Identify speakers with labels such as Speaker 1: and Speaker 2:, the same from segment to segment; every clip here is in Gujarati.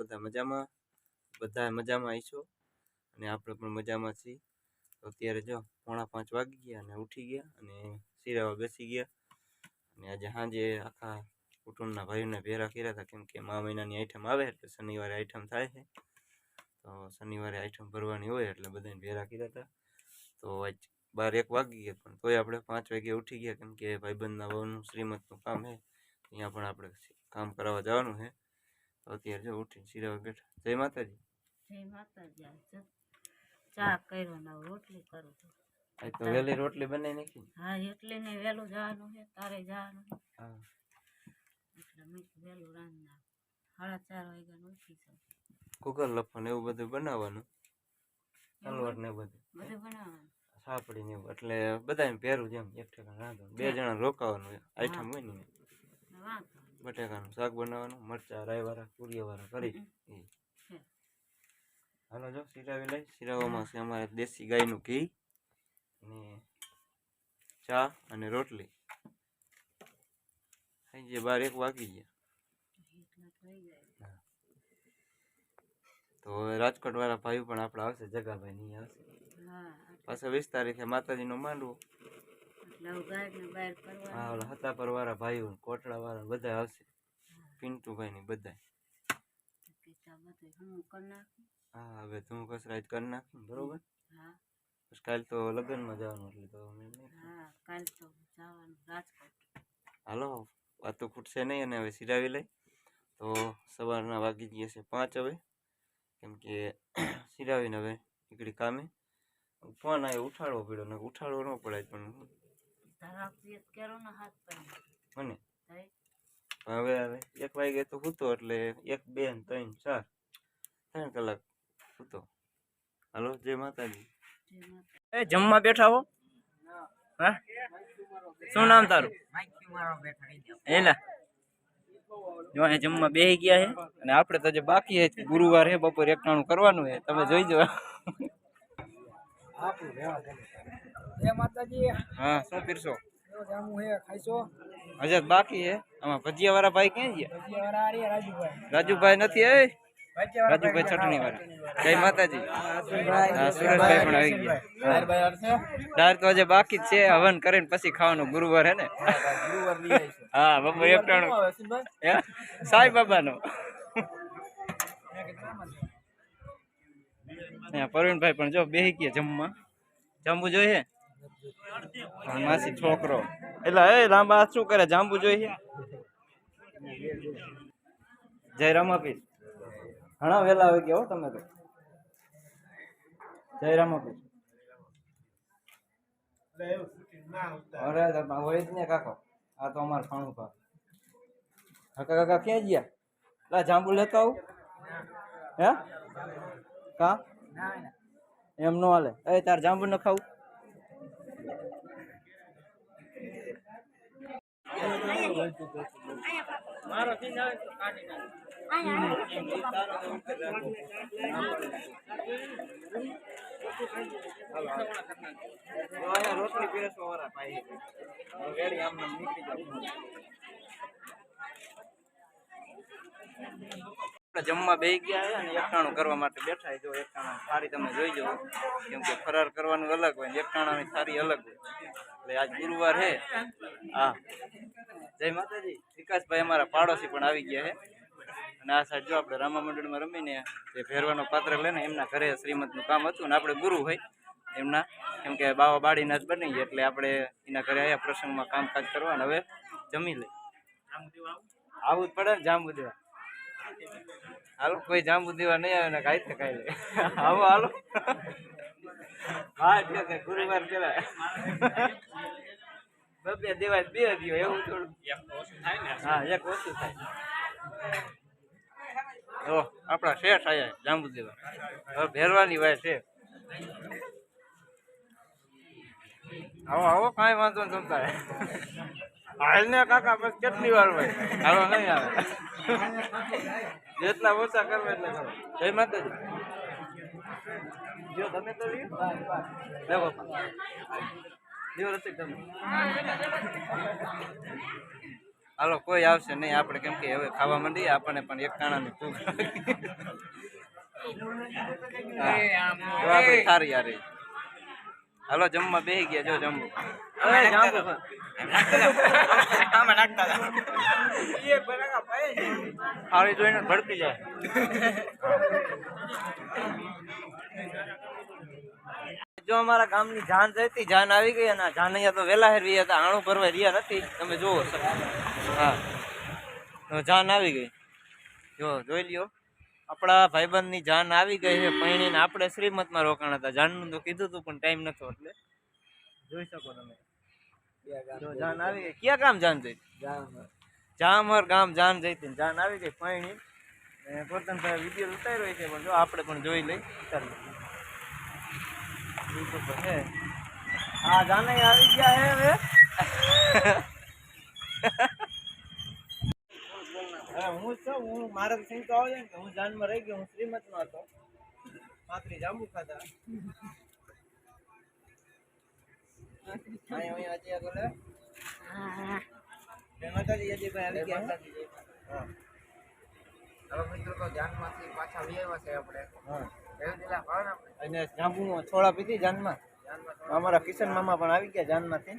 Speaker 1: બધા મજામાં આવીશું? અને આપણે પણ મજામાં છીએ. તો અત્યારે જો, પોણા પાંચ વાગી ગયા અને ઉઠી ગયા અને શિરાવા બેસી ગયા. અને આજે સાંજે આખા કુટુંબના ભાઈઓને ભેરા કર્યા હતા, કેમ કે મા મહિનાની આઈટમ આવે એટલે શનિવારે આઈટમ થાય છે. તો શનિવારે આઈટમ ભરવાની હોય એટલે બધાને ભેરા કર્યા હતા. તો આજ બાર એક વાગી ગયા, પણ તોય આપણે પાંચ વાગે ઉઠી ગયા, કેમ કે ભાઈબંધના વહુનું શ્રીમતનું કામ છે. ત્યાં પણ આપણે કામ કરાવવા જવાનું છે. અત્યારે જો ઉઠીને સિરાવા બેઠા. જય માતાજી.
Speaker 2: જય માતાજી ચા કર્યો ને રોટલી કરું છું.
Speaker 1: તો વહેલી રોટલી બનાવી નાખી.
Speaker 2: હા એટલે ને જવાનું છે તારે જવાનું
Speaker 1: હા.
Speaker 2: એટલે મેં કીધું રાંધ નાખ સાડા ચાર વાગ્યા ઉઠી છું
Speaker 1: કુકર લફો એવું બધું બનાવવાનું? હલવટ ને બધું?
Speaker 2: બધું બનાવવાનું.
Speaker 1: સાપડી ને એવું. એટલે બધાને પહેરું જેમ એક ઠેકાણે રાંધો બે જણા રોકાવાનું આઈટમ હોય ને.
Speaker 2: વાંધો.
Speaker 1: બટેકાનું શાક બનાવવાનું મરચા રાયવાળા કુરિયાવાળા કરી. હાલો જો સિરાવી લઈ. સિરાવામાં છે અમારે દેશી ગાયનું ઘી અને ચા અને રોટલી. થઈ જાય બાર એક વાગી ગયા. તો રાજકોટ વાળા ભાઈઓ પણ આપણે આવશે જગાભાઈ નહીં આવશે. પાછા વીસ તારીખે માતાજીનો માંડવો
Speaker 2: એટલે હવે ગાયને બહાર
Speaker 1: હા ઓલા હતાપર વાળા ભાઈઓ કોટડા વાળા બધા આવશે. પિન્ટુભાઈ ની બધા
Speaker 2: હું
Speaker 1: હવે તું કસરાજ કરી નાખી બરોબર?
Speaker 2: હા.
Speaker 1: કાલ તો લગ્નમાં જવાનું એટલે તો મેં નહીં.
Speaker 2: હા કાલ તો જવાનું રાજકોટ.
Speaker 1: હાલો વાતો ખૂટશે નહીં અને હવે સિરાવી લઈ. તો સવારના વાગી ગયા છે પાંચ હવે. કેમ કે સિરાવીને હવે નીકળી કામે. ફોન આવ્યો ઉઠાડવો પડ્યો ને ઉઠાડવો ન પડે પણ મને? હવે હવે. એક વાગે તો સૂતો એટલે એક બે ને ત્રણ ચાર. ત્રણ કલાક સૂતો હાલો જય માતાજી. એ જમવા બેઠા હો? હા? શું નામ તારું? એલા જો અહીંયા જમવા બેસી ગયા છે. અને આપણે તો જે બાકી છે ગુરુવાર છે બપોર એકટાણું કરવાનું છે. તમે જોઈ જો
Speaker 3: જય માતાજી
Speaker 1: હા શું પીરશો
Speaker 3: કેવો જામું હે ખાઈશો?
Speaker 1: હજર બાકી છે આમાં ભજીયા વાળા ભાઈ ક્યાં ગયા?
Speaker 3: ભજીયા વાળા આર્યા રાજુભાઈ.
Speaker 1: રાજુભાઈ નથી એ?
Speaker 3: ભજીયા
Speaker 1: રાજુભાઈ ચટણી વાળા જય માતાજી. હા સુરેશભાઈ પણ આવી ગયા. હા. દાળ તો હજે બાકી જ છે. હવન કરીને પછી ખાવાનું ગુરુવાર હે ને?
Speaker 3: ગુરુવાર લઈ આવીશું.
Speaker 1: હા બપોર એકટાણું
Speaker 3: વસીમભાઈ
Speaker 1: હે? સાઈ બાબાનો. અહીંયા પ્રવીણભાઈ પણ જો બેહી ગયા જમવા. જાંબુ જોઈએ હા, માસી છોકરો. એટલે એ લાંબા હાથ શું કરે? જાંબુ જોઈએ જય રામાપીર. ઘણા વેલા આવી ગયા હો તમે તો. જય રામાપીર. અરે તો હોય જ ને કાકો. આ તો અમાર ખાણું પા કાકા કાકા, ક્યાં ગયા? લા, જાંબુ લેતો આવું. હે? કા? એમ નો હાલે. એ, તાર જાંબુ ન ખાવું? આપણે જમવા બે ગયા અને એકટાણું કરવા માટે બેઠા. જો એકટાણા થાળી તમે જોઈ જાઓ. કેમ કે ફરાર કરવાનું અલગ હોય એકટાણાની થાળી અલગ હોય. એટલે આજ ગુરુવાર છે. હા. જય માતાજી. વિકાસભાઈ અમારા પાડોશી પણ આવી ગયા છે. અને આ સાઈડ જો આપણે રામા મંડળમાં રમીને જે ફેરવાનો પાત્ર લઈને એમના ઘરે શ્રીમદનું કામ હતું ને આપણે ગુરુ હોય એમના. કેમ કે બાવા બાળીના જ બની એટલે આપણે એના ઘરે આવ્યા પ્રસંગમાં કામકાજ કરવા ને હવે જમી લઈ આવું જ પડે ને જાંબુ દેવા. હાલો, કોઈ જાંબુ દેવા નહીં આવે ને કાંઈ ખાઈ લે. આવો, હાલો. હા ગુરુવાર પેલા બબે દેવાય બે દિયો એવું થોડું. થાય ને? હા એક ઓછું થાય. જો આપણા શેઠ આયા જાંબુ દેવા હવે ભેરવાની વાય છે. આવો આવો કાંઈ વાંધો નહીં તમતારે હાલ ને કાકા બસ કેટલી વાર હોય? હાલો નહીં આવે. જેટલા ઓછા કરવા એટલે કરો. જય માતાજી. જો તમે તો લ્યો. લે હાલો કોઈ આવશે નહીં. આપણે કેમ કે હવે ખાવા માંડીએ આપણને પણ એક કાણાની ભૂખ આપણી હાલો જમવા બે ગયા. જો જમવું. હવે જાંબુ ખા. થાળી જોઈને જ ભડકી જાય. જો અમારા ગામની જાન જતી જાન આવી ગઈ અને જાન અહીંયા તો વેલા હેરવી હતા, આણું ભરવા રહ્યા નથી. તમે જુઓ હા. જાન આવી ગઈ. જો, જોઈ લ્યો. આપણા ભાઈબંધની જાન આવી ગઈ છે, પૈણીને આપણે શ્રીમતમાં રોકાણ હતા. જાનનું તો કીધું હતું પણ ટાઈમ નતો એટલે. જોઈ શકો તમે. જાન આવી ગઈ. ક્યાં ગામ જાન જઈ? જામર ગામ જાન જઈતી જાન આવી ગઈ, પૈણી. ને ગોરધનભાઈ વીડિયો ઉતાર્યો છે, પણ જો આપણે પણ જોઈ લઈ ઉતારી હા. જાને આવી ગયા હે હવે હા છું હું મારે સિંહ તો આવે ને હું જાનમાં રહી ગયો હું શ્રીમતમાં હતો માત્રી જાંબુ ખાતા અહીંયા અહીંયા આગળ માતાજી યદીભાઈ આવી ગયા
Speaker 3: હવે મિત્રો તો ધ્યાનમાંથી પાછા લઈ આવ્યા છે આપણે
Speaker 1: હા અને જાંબુ છોડા પીધી જાનમાં. અમારા કિશન મામા પણ આવી ગયા જાનમાંથી.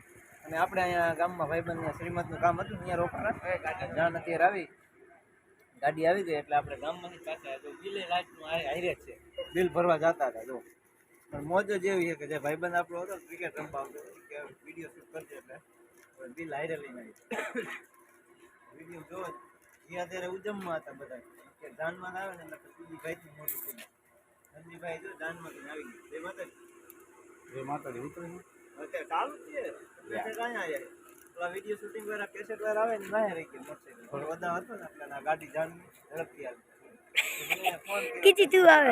Speaker 1: અને આપણે અહીંયા ગામમાં ભાઈબંધ શ્રીમતનું કામ હતું, ત્યાં રોકાણા જાન અત્યારે આવી. ગાડી આવી ગઈ એટલે આપણે ગામમાંથી પાછા. તો બિલે લાઈટનું હારે છે. બિલ ભરવા જતા હતા, જો. પણ મોજ જ એવી છે કે જે ભાઈબંધ આપણો હતો, ક્રિકેટ રમવા આવતો કે વીડિયો શૂટ કરજે એટલે. બિલ હારે લઈને આવી. વીડિયો જોવો જે. અત્યારે ઉજમમાં હતા બધા. કે જાનમાં આવે ને એટલે પછી ભાઈથી મોટું સંજીભાઈ જો જાનમાંથી આવી ગયું બે માતાજી
Speaker 3: એ માતાજી ઉતરે
Speaker 1: અત્યારે ચાલુ જ છે કેસેટ અહીંયા છે પેલા વીડિયો શૂટિંગ વાળા કેસેટ વાળા આવે ને બહાર રહી ગયું મોટરસાઇકલ થોડો વધારે હતો ને એટલે ગાડી જાન ઝડપથી આવી મને
Speaker 2: કીધી તું આવે.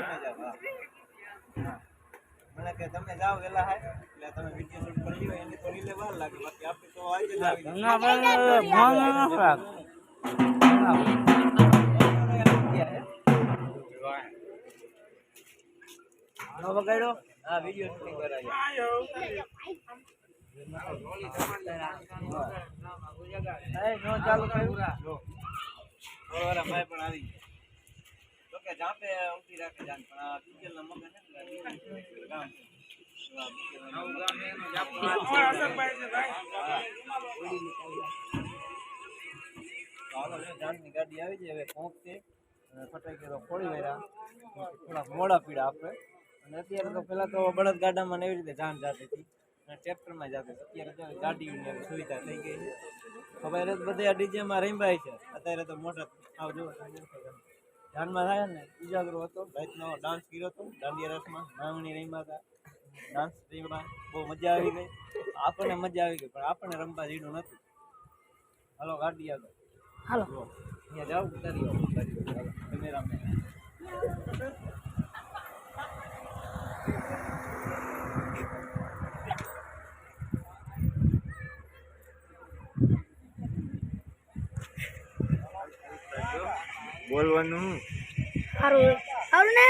Speaker 1: મને કે તમે જાઓ વેલા હાય એટલે તમે વીડિયો શૂટ કરી લ્યો એની તો રીલે વાર લાગે બાકી આપણે તો આજે જ આવી ના નો બગાડ્યો હા વીડિયો શૂટિંગ કરાવી. એ નો ચાલુ કર્યું? ભાઈ પણ આવી ગયા તો કે જાપે રાખે જાન પણ આ બીજલ ના છે. આ ગાડી આવી છે, હવે કોક અને ફટાકે ખોડી ખોળી થોડાક થોડા મોડા પીડા આપણે. અને અત્યારે તો પેલા તો બળદ ગાડામાં એવી રીતે જાન જાતી હતી. અને ટ્રેક્ટરમાં જતી અત્યારે તો ગાડીની સુવિધા થઈ ગઈ છે. હવે બધા ડીજેમાં રંબાય છે. અત્યારે તો મોટા આવ જો ધ્યાનમાં થાય ને ઉજાગરો હતો. ભાઈનો ડાન્સ કર્યો હતો. દાંડિયા રસમાં માવણી રમ્યા હતા. ડાન્સ રમ્યા બહુ મજા આવી ગઈ. આપણને મજા આવી ગઈ પણ આપણને રમવા જીડું નથી. હાલો ગાડી આગળ.
Speaker 2: હાલો.
Speaker 1: અહીંયા જાઓ ઉતારી આવો. કેમેરામેન બોલવાનું?
Speaker 2: સારું સારું ને?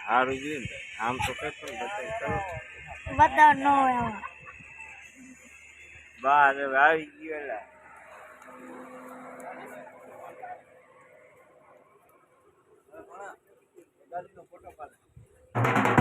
Speaker 1: સારું જોઈએ આમ તો કઈ પણ બતાવી કરો
Speaker 2: બતાવ ન
Speaker 1: બાર આવી ગયો એલા ગાડીનો ફોટો પાડે